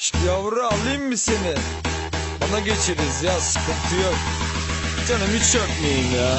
Şşt yavru alayım mı seni? Bana geçeriz ya sıkıntı yok. Canım hiç öpmeyin ya.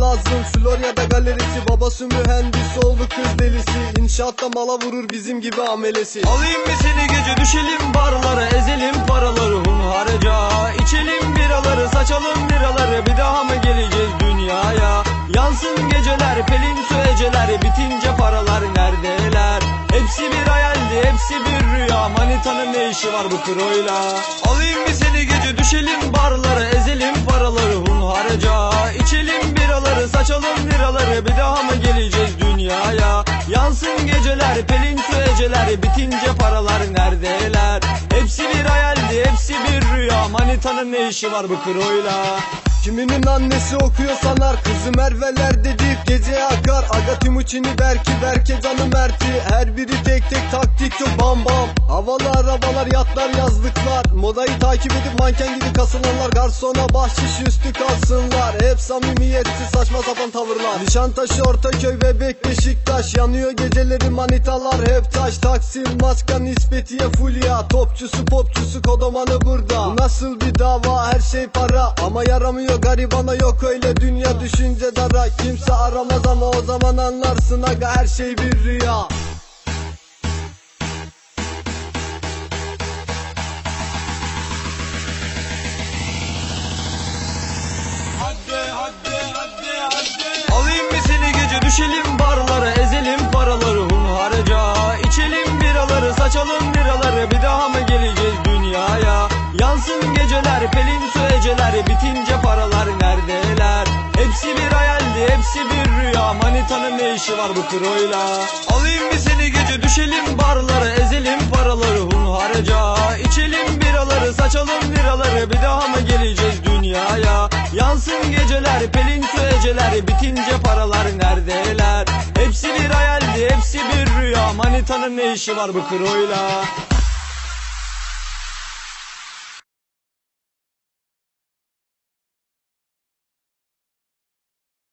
lazım. Florya'da galerisi Babası mühendis oğlu kız delisi. İnşaatta mala vurur bizim gibi amelesi. Alayım mı seni gece düşelim barlara Ezelim paraları hunharca. İçelim biraları saçalım biraları Bir daha mı geleceğiz dünyaya? Yansın geceler pelin su eceler Bitince paralar neredeler? Hepsi bir hayaldi hepsi bir rüya Manitanın ne işi var bu kroyla Alayım mı seni gece düşelim barlara Yansın geceler pelin su eceler Bitince paralar neredeler? Hepsi bir hayaldi hepsi bir rüya. Manitanın ne işi var bu kroyla Kiminin annesi okuyor sanar. Kızı Merve'ler dedik gece akar. Aga Timuçin'i Berki Berke canı Mert'i. Her biri tek tek taktik yok bam bam. Havalı arabalar yatlar yazlıklar. Modayı takip edip manken gibi kasılanlar. Garsona bahşiş üstü kalsınlar. Hep samimiyetsiz saçma sapan tavırlar. Nişantaşı Ortaköy Bebek Beşiktaş. Yanıyor geceleri manitalar hep taş Taksim maska nispetiye fulya. Topçusu popçusu kodomanı burada. Bu Nasıl bir dava? Her şey para. Ama yaramıyor garibana yok öyle. Dünya düşünce dara. Kimse aramaz ama o zaman anlarsın aga her şey bir rüya Bitince paralar neredeler? Hepsi bir hayaldi hepsi bir rüya. Manitanın ne işi var bu kroyla Alayım mı seni gece düşelim barlara Ezelim paraları hunharca. İçelim biraları saçalım liraları Bir daha mı geleceğiz dünyaya? Yansın geceler pelin su eceler Bitince paralar neredeler? Hepsi bir hayaldi hepsi bir rüya. Manitanın ne işi var bu kroyla